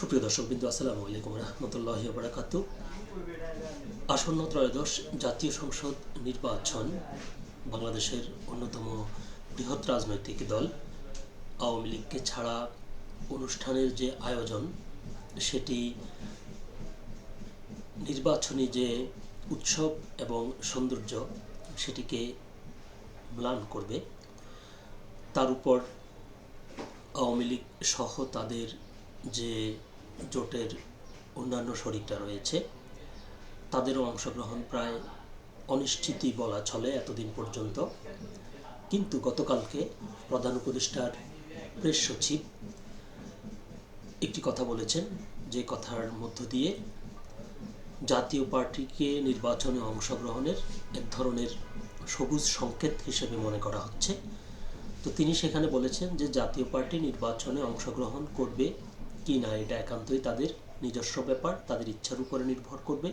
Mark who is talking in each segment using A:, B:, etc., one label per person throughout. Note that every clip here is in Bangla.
A: সুপ্রিয় দর্শক বিন্দু আসসালামু আলাইকুম রহমতুল্লাহ বারাকাতু আসন্ন ত্রয়োদশ জাতীয় সংসদ নির্বাচন বাংলাদেশের অন্যতম বৃহৎ রাজনৈতিক দল। আওয়ামী লীগকে ছাড়া অনুষ্ঠানের যে আয়োজন, সেটি নির্বাচনী যে উৎসব এবং সৌন্দর্য, সেটিকে ম্লান করবে। তার উপর আওয়ামী লীগ সহ তাদের যে জোটের অন্যান্য শরিকরা রয়েছে, তাদেরও অংশগ্রহণ প্রায় অনিশ্চিতই বলা চলে এতদিন পর্যন্ত। কিন্তু গতকালকে প্রধান উপদেষ্টার প্রেস সচিব একটি কথা বলেছেন, যে কথার মধ্য দিয়ে জাতীয় পার্টিকে নির্বাচনে অংশগ্রহণের এক ধরনের সবুজ সংকেত হিসেবে মনে করা হচ্ছে। তো তিনি সেখানে বলেছেন যে জাতীয় পার্টি নির্বাচনে অংশগ্রহণ করবে কি না এটা একান্তই তাদের নিজস্ব ব্যাপার, তাদের ইচ্ছার উপরে নির্ভর করবে,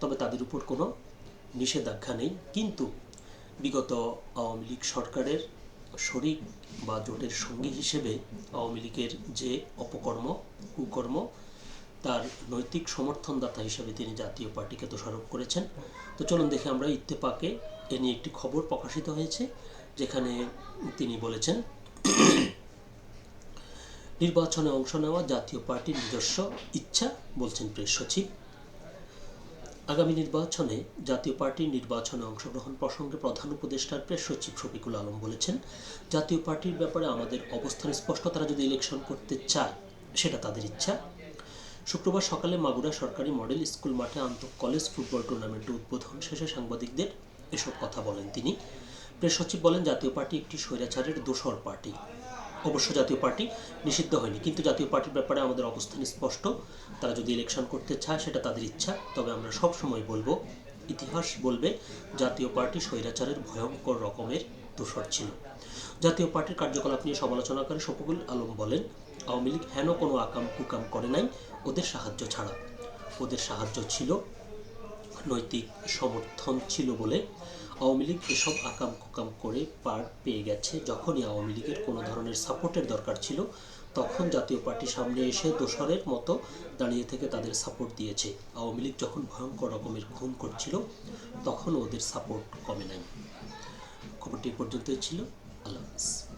A: তবে তাদের উপর কোনো নিষেধাজ্ঞা নেই। কিন্তু বিগত আওয়ামী লীগ সরকারের শরিক বা জোটের সঙ্গী হিসেবে আওয়ামী লীগের যে অপকর্ম, কুকর্ম, তার নৈতিক সমর্থনদাতা হিসেবে তিনি জাতীয় পার্টিকে দোষারোপ করেছেন। তো চলুন দেখে আমরা ইত্তেফাকে এ নিয়ে একটি খবর প্রকাশিত হয়েছে, যেখানে তিনি বলেছেন নির্বাচনে অংশ নেওয়া জাতীয় পার্টির নিজস্ব ইচ্ছা, বলছেন প্রেস সচিব। আগামী নির্বাচনে জাতীয় পার্টির নির্বাচনে অংশগ্রহণ প্রসঙ্গে প্রধান উপদেষ্টার প্রেস সচিব শফিকুল আলম বলেছেন, জাতীয় পার্টির ব্যাপারে আমাদের অবস্থান স্পষ্ট, তারা যদি ইলেকশন করতে চায়, সেটা তাদের ইচ্ছা। শুক্রবার সকালে মাগুরা সরকারি মডেল স্কুল মাঠে আন্ত কলেজ ফুটবল টুর্নামেন্টের উদ্বোধন শেষে সাংবাদিকদের এসব কথা বলেন তিনি। প্রেস সচিব বলেন, জাতীয় পার্টি একটি স্বৈরাচারের দোসর পার্টি। অবশ্য জাতীয় পার্টি নিষিদ্ধ হয়নি। কিন্তু জাতীয় পার্টির ব্যাপারে আমাদের অবস্থান স্পষ্ট। তারা যদি ইলেকশন করতে চায়, সেটা তাদের ইচ্ছা। তবে আমরা সব সময় বলব, ইতিহাস বলবে, জাতীয় পার্টি স্বৈরাচারের ভয়ঙ্কর রকমের দোসর ছিল। জাতীয় পার্টির কার্যকলাপ নিয়ে সমালোচনা করে শফিকুল আলম বলেন, আওয়ামী লীগ হেন কোনো আকাম কুকাম করে নাই, ওদের সাহায্য ছাড়া। ওদের সাহায্য ছিল নৈতিক সমর্থন ছিল বলে আওয়ামী লীগ এসব আকাম কুকাম করে পার পেয়ে গেছে। যখনই আওয়ামী লীগের কোনো ধরনের সাপোর্টের দরকার ছিল, তখন জাতীয় পার্টি সামনে এসে দোসরের মতো দাঁড়িয়ে থেকে তাদের সাপোর্ট দিয়েছে। আওয়ামী লীগ যখন ভয়ঙ্কর রকমের খুন করছিল, তখন ওদের সাপোর্ট কমে নাই। খবরটি পর্যন্তই ছিল। আল্লাহ হাফিজ।